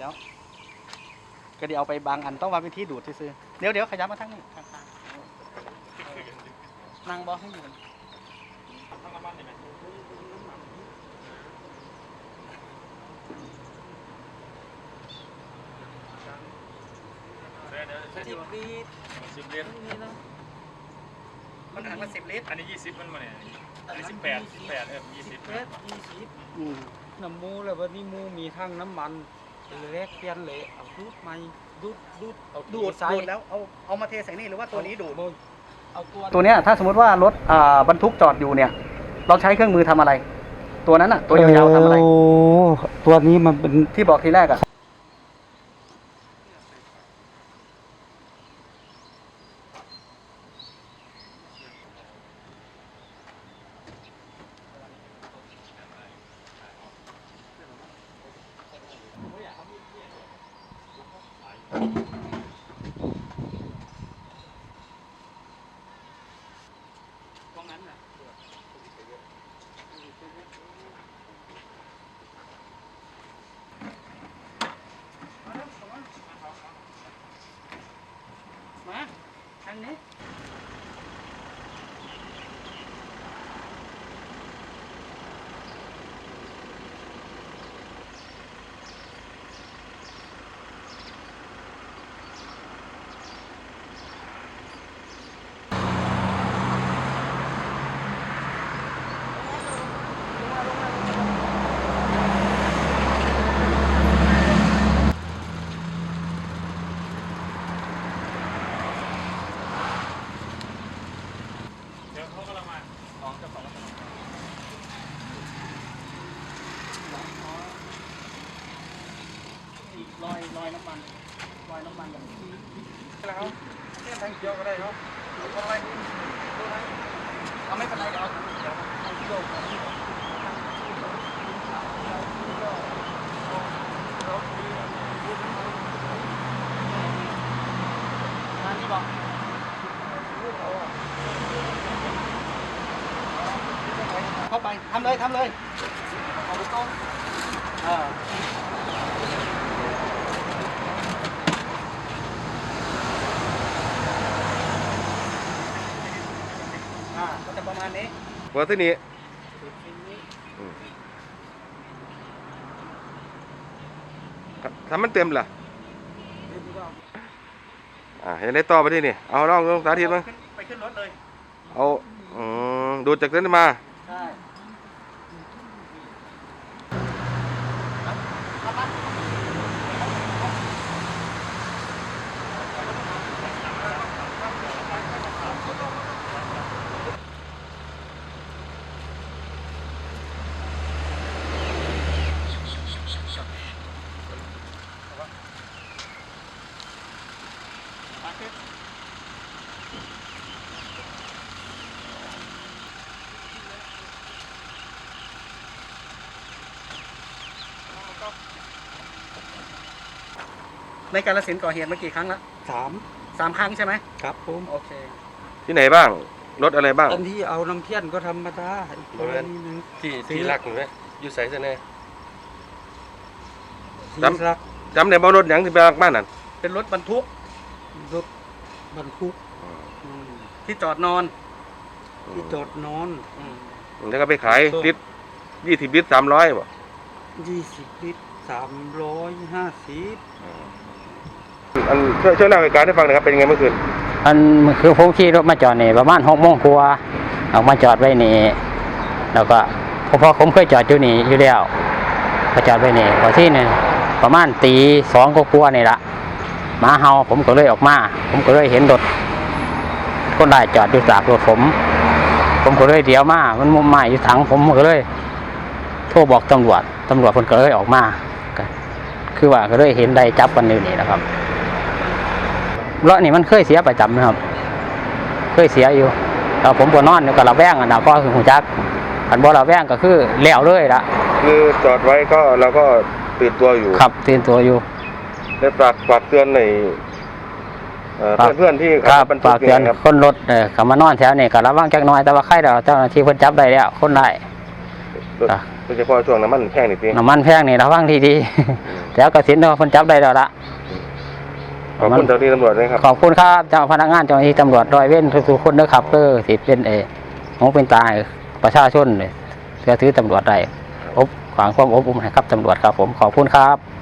แล้ว ก็เดี๋ยวเอาไปบางอันต้องวางเป็นที่ดูดซื้อๆเดี๋ยวเดี๋ยวขยับมาทั้งนี้ข้างๆนั่งบอให้อยู่สิบลิตรสิบลิตรนี่นะมันถังละสิบลิตรอันนี้ยี่สิบมันมาเนี่ยอันนี้สิบแปดสิบแปดเออยี่สิบเมตรยี่สิบอืมน้ำมูแล้ววันนี้มูมีทั้งน้ำมัน แลกเปลี่ยนเลยเอาดูดใหม่ดูดดูดเอาดูดใส่ดูดแล้วเอาเอามาเทใส่นี่หรือว่าตัวนี้ดูดเอาตัวตัวเนี้ยถ้าสมมติว่ารถอ่าบรรทุกจอดอยู่เนี่ย เราใช้เครื่องมือทำอะไร ตัวนั้นอะตัวยาวๆทำอะไร โตัวนี้มันเป็น ที่บอกทีแรกอะ ลอยลอยน้ำมันลอยน้ำมันอย่างนี้แล้วเทียนทางเขียวก็ได้ครับเอาอะไรเอาไม่เป็นไรเดี๋ยวเอาเดี๋ยวเอาที่โลกเอาที่โลกงานที่บอกเข้าไปทำเลยทำเลยเอาไปต้มเอออ่าก็จะ ประมาณนี้ว่าที่นี้ทำมันเต็มล่ะอ่าเห็นได้ต่อไปที่นี่เอาลองลองสาธิตมั้งขึ้นไปขึ้นรถเลย เอาอืมดูดจากนั้นมา ใช่ ในการละสินธุ์ก่อเหตุมากี่ครั้งแล้วสามสามครั้งใช่ไหมครับผม โอเค ที่ไหนบ้าง รถอะไรบ้าง อันที่เอาน้ำเพี้ยนก็ธรรมดาอีกกรณีหนึงที่ที่ที่รักอยู่ไหมอยู่ใส่เสน่ที่จำรักจำได้บ่รถหยังที่ไปรักบ้านนั่นเป็นรถบรรทุกรถบรรทุกอืมที่จอดนอนที่จอดนอนอืมแล้วก็ไปขายลิตรยี่สิบลิตรสามร้อยบ่ยี่สิบลิตรสามร้อยห้าสิบ อันช่วยช่วยเล่าเหตุการณ์ให้ฟังหน่อยครับเป็นยังไงเมื่อคืนอันคือผมขี่รถมาจอดนี่ประมาณหกโมงกว่าออกมาจอดไว้นี่แล้วก็เพราะผมเคยจอดอยู่นี่อยู่แล้วมาจอดไว้นี่พอที่นี่ประมาณตีสองก็กลัวาๆนี่ละหมาเห่าผมก็เลยออกมา ผมก็เลยเห็นรถคนได้จอดอยู่จากรถผม ผมก็เลยเดี๋ยวมา มันมุมไม้อยู่ถังผมก็เลยโทรบอกตำรวจตำรวจคนก็เลยออกมาก็คือว่าก็เลยเห็นได้จับกันอยู่นี่นะครับ เลาะนี่มันเคยเสียประจำนะครับ เคยเสียอยู่แล้วผมก็นอนอยู่กับระแวงอะนะก็คือหูจักขันบ่ระแวงก็คือแล้วเลยละคือจอดไว้ก็เราก็ตื่นตัวอยู่ขับตื่นตัวอยู่ได้ฝากฝากเตือนในเอ่อครับเพื่อนๆที่ครับบรรทุฝากกเนี่เตือยนครับคนรถเออเขามานอนแถวนี้ก็ระวังจักหน่อยแต่ว่าใครเราเจ้าหน้าที่เพิ่นจับได้แล้วคนได้ครับโดยเฉพาะช่วงน้ำมันแพงนี่สิน้ำมันแพงนี่ระวังดีๆแล้วกสินเนาะเพิ่นจับได้แล้วละ ขอบคุณเจ้าหน้าที่ตำรวจด้วยครับขอบคุณครับเจ้าพนักงานเจ้าหน้าที่ตำรวจร้อยเว้นทุกๆคนนะครับเออสิเป็นเออหูเป็นตาให้ประชาชนเลยเพื่อถือตำรวจได้อบขวางความอบอุ่นให้ครับตำรวจครับผมขอบคุณครับ